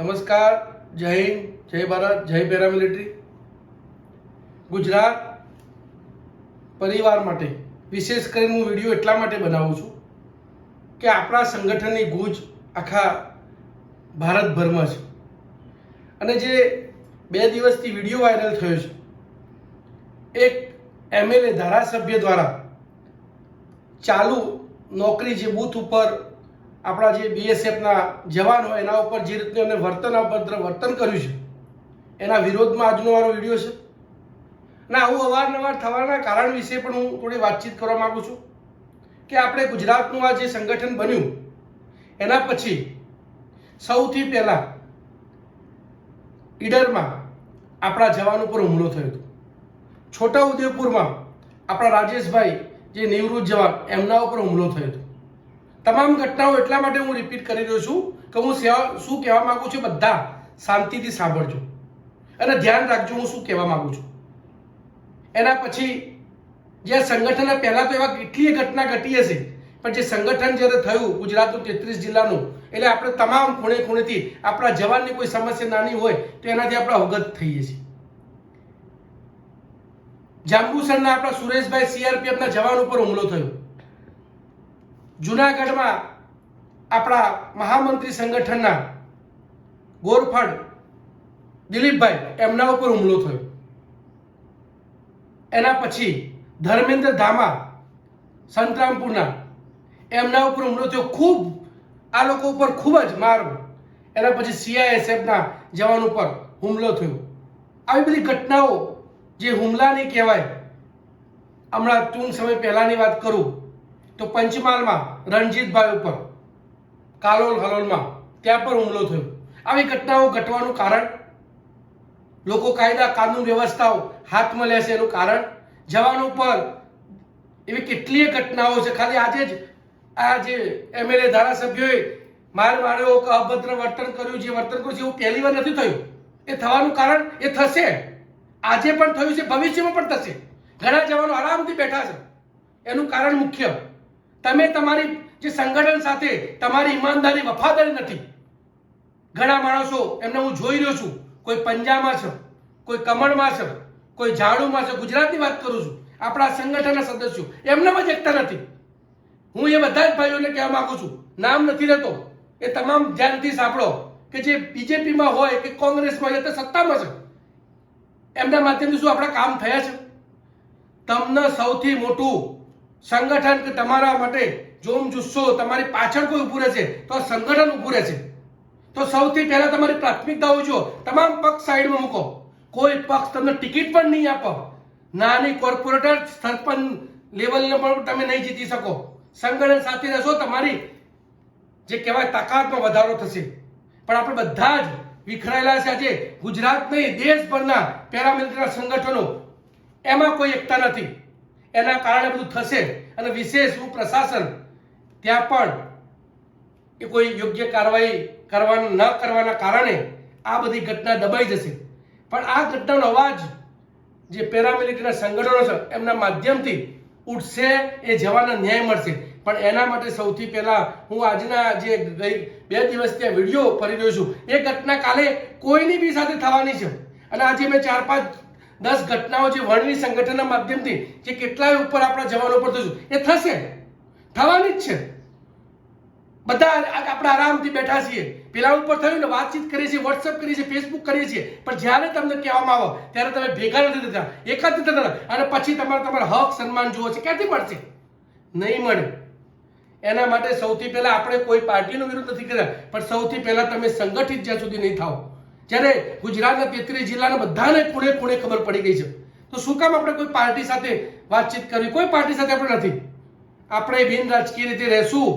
નમસ્કાર, જય હિન્દ, જય ભારત, જય પેરામિલિટરી. ગુજરાત પરિવાર માટે, વિશેષ કરીને હું વીડિયો એટલા માટે બનાવું છું કે આપણા સંગઠનની ગૂંજ આખા ભારતભરમાં છે. અને જે બે દિવસથી વીડિયો વાયરલ થયો છે, એક એમએલએ ધારાસભ્ય દ્વારા ચાલુ નોકરી જે બૂથ ઉપર આપણા જે બીએસએફના જવાનો એના ઉપર જે રીતનું એમને વર્તન અભદ્ર વર્તન કર્યું છે, એના વિરોધમાં આજનો મારો વીડિયો છે. અને આવું અવારનવાર થવાના કારણ વિશે પણ હું થોડી વાતચીત કરવા માંગુ છું કે આપણે ગુજરાતનું આ જે સંગઠન બન્યું, એના પછી સૌથી પહેલા ઈડરમાં આપણા જવાન ઉપર હુમલો થયો હતો. છોટા ઉદેપુરમાં આપણા રાજેશભાઈ, જે નિવૃત્ત જવાન, એમના ઉપર હુમલો થયો હતો. તમામ ઘટનાઓ એટલા માટે હું રિપીટ કરી રહ્યો છું કે હું શું કહેવા માંગુ છું બધા શાંતિથી સાંભળજો. અને ધ્યાન રાખજો હું શું કહેવા માંગુ છું. એના પછી જે સંગઠન પહેલા તો એવા કેટલીય ઘટના ઘટી હશે, પણ જે સંગઠન જ્યારે થયું ગુજરાતનું તેત્રીસ જિલ્લાનું, એટલે આપણે તમામ ખૂણે ખૂણેથી આપણા જવાનની કોઈ સમસ્યા નાની હોય તો એનાથી આપણે અવગત થઈએ છીએ. જાંબુસરના આપણા સુરેશભાઈ સીઆરપીએફના જવાન ઉપર હુમલો થયો. જુનાગઢમાં આપણા મહામંત્રી સંગઠનના ગોરફડ દિલીપભાઈ, એમના ઉપર હુમલો થયો. એના પછી ધર્મેન્દ્ર ધામા સંતરામપુરના એમના ઉપર હુમલો થયો. ખૂબ, આ લોકો ઉપર ખૂબ જ માર, એના પછી સીઆઈએસએફના જવાન ઉપર હુમલો થયો. આવી બધી ઘટનાઓ જે હુમલા નહીં કહેવાય, હમણાં ટૂંક સમય પહેલાંની વાત કરું તો પંચમહાલમાં રણજીતભાઈ ઉપર, કાલોલ હલોલમાં, ત્યાં પર હુમલો થયો. આવી ઘટનાઓ ઘટવાનું કારણ? લોકો કાયદા, કાનૂન વ્યવસ્થાઓ હાથમાં લેશે એનું કારણ? જવાનો પર એવી કેટલીય ઘટનાઓ છે? ખાલી આજે જ આ જે એમએલએ ધારાસભ્યોએ માર માર્યો કે અભદ્ર વર્તન કર્યું જે વર્તન કર્યું છે, એવું પહેલી વાર નથી થયું. એ થવાનું કારણ એ થશે. આજે પણ થયું છે, ભવિષ્યમાં પણ થશે. ઘણા જવાનો આરામથી બેઠા છે. એનું કારણ મુખ્ય. તમે તમારી જે સંગઠન સાથે તમારી ઈમાનદારી વફાદારી નથી. ઘણા માણસો, એમને હું જોઈ રહ્યો છું, કોઈ પંજાબમાં છે, કોઈ કમળમાં છે, કોઈ ઝાડુમાં છે, ગુજરાતની વાત કરું છું, આપણા સંગઠનના સદસ્યો, એમનામાં જ એકતા નથી. હું એ બધા જ ભાઈઓને કહેવા માંગુ છું, નામ નથી લેતો એ તમામ ધ્યાનથી સાંભળો કે જે બીજેપીમાં હોય કે કોંગ્રેસમાં હોય તે સત્તામાં છે. એમના માધ્યમથી શું આપણા કામ થયા છે? તમને સૌથી મોટું સંગઠન કે તમારા માટે જોમ જુસ્સો તમારી પાછળ કોઈ ઊભું રહેશે, તો સંગઠન ઊભું રહેશે. તો સૌથી પહેલા તમારી પ્રાથમિકતાઓ જો તમામ પક્ષ સાઈડમાં મૂકો. કોઈ પક્ષ તમને ટિકિટ પણ નહીં આપો. નાની કોર્પોરેટર સરપંચ લેવલને પણ તમે નહીં જીતી શકો. સંગઠન સાથે રહેશો, તમારી જે કહેવાય તાકાતમાં વધારો થશે. પણ આપણે બધા જ વિખરાયેલા છે આજે. ગુજરાત નહીં દેશભરના પેરામિલિટરી સંગઠનો. એમાં કોઈ એકતા નથી. એના કારણે બધું થશે. અને વિશેષ હું પ્રશાસન ત્યાં પણ એ કોઈ યોગ્ય કાર્યવાહી કરવાના ન કરવાના કારણે આ બધી ઘટના દબાઈ જશે. પણ આ ઘટનાનો અવાજ જે પેરામિલિટરીના સંગઠનો છે, એમના માધ્યમથી ઉઠશે, એ જવાના ન્યાય મળશે. પણ એના માટે સૌથી પહેલા હું આજના જે ગઈ બે દિવસ ત્યાં વીડિયો ફરી રહ્યો છું. એ ઘટના કાલે કોઈની બી સાથે થવાની છે. અને આજે મેં ચાર પાંચ દસ ઘટનાઓ જે વર્ણવી સંગઠનના માધ્યમથી જે કેટલાય ઉપર આપણા જવાનો પર થશું. એ થશે. થવાની જ છે. બધા આપણે આરામથી બેઠા છીએ. પેલા ઉપર થયું ને વાતચીત કરીએ છીએ વોટ્સઅપ કરીએ છીએ ફેસબુક કરીએ છીએ. પણ જ્યારે તમને કહેવામાં આવો, ત્યારે તમે ભેગા નથી થતા. એકાદ નથી થતા. અને પછી તમારે તમારા હક, સન્માન જુઓ છે. ક્યાંથી મળશે? નહીં મળે. એના માટે સૌથી પહેલા આપણે કોઈ પાર્ટીનો વિરોધ નથી કર્યા. પણ સૌથી પહેલા તમે સંગઠિત જ્યાં સુધી નહીં થાઓ. જ્યારે ગુજરાતના તેત્રીસ જિલ્લાના બધાને ખૂણે ખૂણે ખબર પડી ગઈ છે. તો શું કામ આપણે કોઈ પાર્ટી સાથે વાતચીત કરવી? કોઈ પાર્ટી સાથે આપણે નથી. આપણે બિન રાજકીય રીતે રહેશું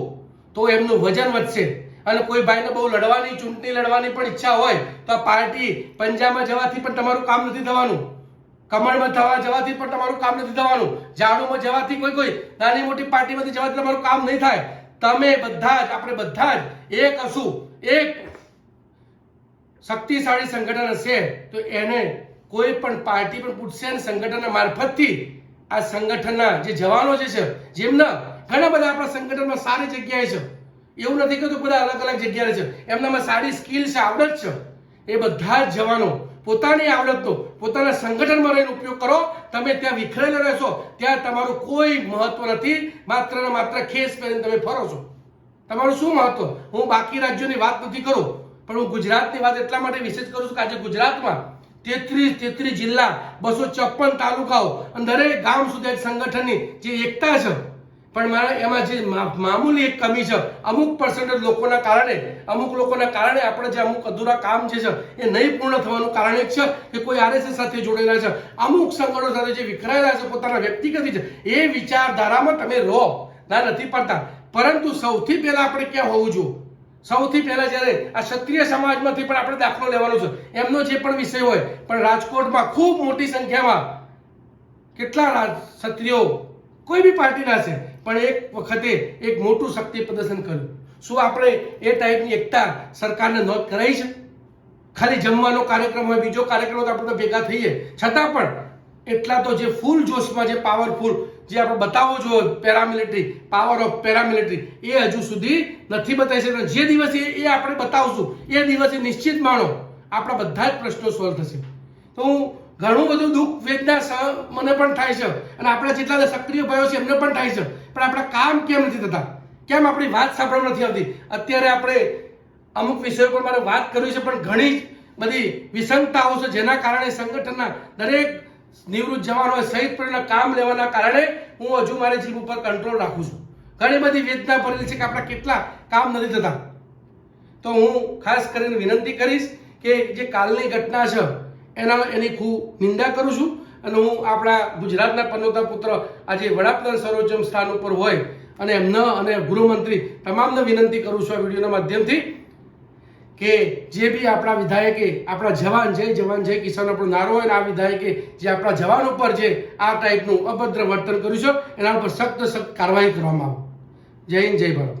તો એમનું વજન વધશે. અને કોઈ ભાઈને બહુ લડવાની, ચૂંટણી લડવાની પણ ઈચ્છા હોય, તો આ પાર્ટી પંજાબમાં જવાથી પણ તમારું કામ નથી થવાનું. કમળમાં થવા જવાથી પણ તમારું કામ નથી થવાનું. ઝાડુમાં જવાથી કોઈ કોઈ નાની મોટી પાર્ટીમાંથી જવાથી તમારું કામ નહીં થાય. તમે બધા જ, આપણે બધા જ એક હશું, એક શક્તિશાળી સંગઠન હશે, તો એને કોઈ પણ પાર્ટી પણ પૂછશે અને સંગઠનના મારફતથી આ સંગઠનના જે જવાનો જે છે, જેમના ઘણા બધા આપણા સંગઠનમાં સારી જગ્યાએ છે, એવું નથી કે બધા અલગ અલગ જગ્યાએ છે, એમનામાં સારી સ્કિલ છે, આવડત છે, એ બધા જ જવાનો પોતાની આવડતનો, પોતાના સંગઠનમાં રહીને ઉપયોગ કરો, તમે ત્યાં વિખરેલા રહેશો, ત્યાં તમારું કોઈ મહત્વ નથી, માત્ર ને માત્ર ખેસ પહેરીને તમે ફરો છો. તમારું શું મહત્વ? હું બાકી રાજ્યોની વાત નથી કરું. પણ હું ગુજરાતની વાત એટલા માટે વિશેષ કરું છું કે આજે ગુજરાતમાં તેત્રીસ તેત્રીસ જિલ્લા, બસો ચોપન તાલુકાઓ અને દરેક ગામ સુધી એક સંગઠનની જે એકતા છે. પણ મારા એમાં જે મામૂલી એક કમી છે. અમુક પર્સન્ટેજ લોકોના કારણે, અમુક લોકોના કારણે આપણે જે અમુક અધૂરા કામ જે છે, એ નહીં પૂર્ણ થવાનું કારણ એક છે કે કોઈ આરએસએસ સાથે જોડેલા છે. અમુક સંગઠનો સાથે જે વિખરાયેલા છે, પોતાના વ્યક્તિગત છે એ વિચારધારામાં તમે રહો. ના નથી પડતા. પરંતુ સૌથી પહેલા આપણે ક્યાં હોવું જોઈએ? સૌથી પહેલા જ્યારે આ ક્ષત્રિય સમાજમાંથી પણ આપણે દાખલો લેવાનો છે, એમનો જે પણ વિષય હોય, પણ રાજકોટમાં ખૂબ મોટી સંખ્યામાં કેટલા ક્ષત્રિયો કોઈ બી પાર્ટીના છે, પણ એક વખતે એક મોટું શક્તિ પ્રદર્શન કર્યું. શું આપણે એ ટાઈપની એકતા સરકારને નોંધ કરાઈ છે? ખાલી જમવાનો કાર્યક્રમ હોય, બીજો કાર્યક્રમ હોય તો આપણે તો ભેગા થઈએ. છતાં પણ એટલા તો જે ફૂલ જોશમાં, જે પાવરફુલ જે આપણે બતાવવો જોઈએ પેરામિલિટરી પાવર ઓફ પેરામિલિટરી એ હજુ સુધી નથી બતાવી શકતા જે દિવસે એ આપણે બતાવશું, એ દિવસે નિશ્ચિત માણો આપણા બધા જ પ્રશ્નો સોલ્વ થશે. તો હું ઘણું બધું દુઃખ, વેદના મને પણ થાય છે અને આપણા જેટલા સક્રિય ભાઈઓ છે એમને પણ થાય છે. પણ આપણા કામ કેમ નથી થતા? કેમ આપણી વાત સાંભળવા નથી આવતી? અત્યારે આપણે અમુક વિષયો પર મારે વાત કરવી છે, પણ ઘણી બધી વિસંગતાઓ છે જેના કારણે સંગઠનના દરેક નિવૃત્ત જવાનો સહિત કામ લેવાના કારણે હું હજુ મારી જીભ ઉપર કંટ્રોલ રાખું છું. ઘણી બધી વેદના ભરેલી છે કે આપણા કેટલા કામ નથી થતા. તો હું ખાસ કરીને વિનંતી કરીશ કે જે કાલની ઘટના છે એના એની ખૂબ નિંદા કરું છું અને હું આપણા ગુજરાતના પનોતા પુત્ર આજે વડાપ્રધાન સર્વોચ્ચ સ્થાન ઉપર હોય અને એમના અને ગૃહમંત્રી તમામને વિનંતી કરું છું આ વિડીયોના માધ્યમથી. કે જે બી આપણા વિધાયકે, આપણા જવાન જય જવાન જય કિસાન આપણો નારો હોય આ વિધાયકે જે આપણા જવાન ઉપર જે આ ટાઈપનું અભદ્ર વર્તન કર્યું છે, એના ઉપર સખ્ત સખ્ત કાર્યવાહી કરવામાં આવે. જય હિન્દ, જય ભારત.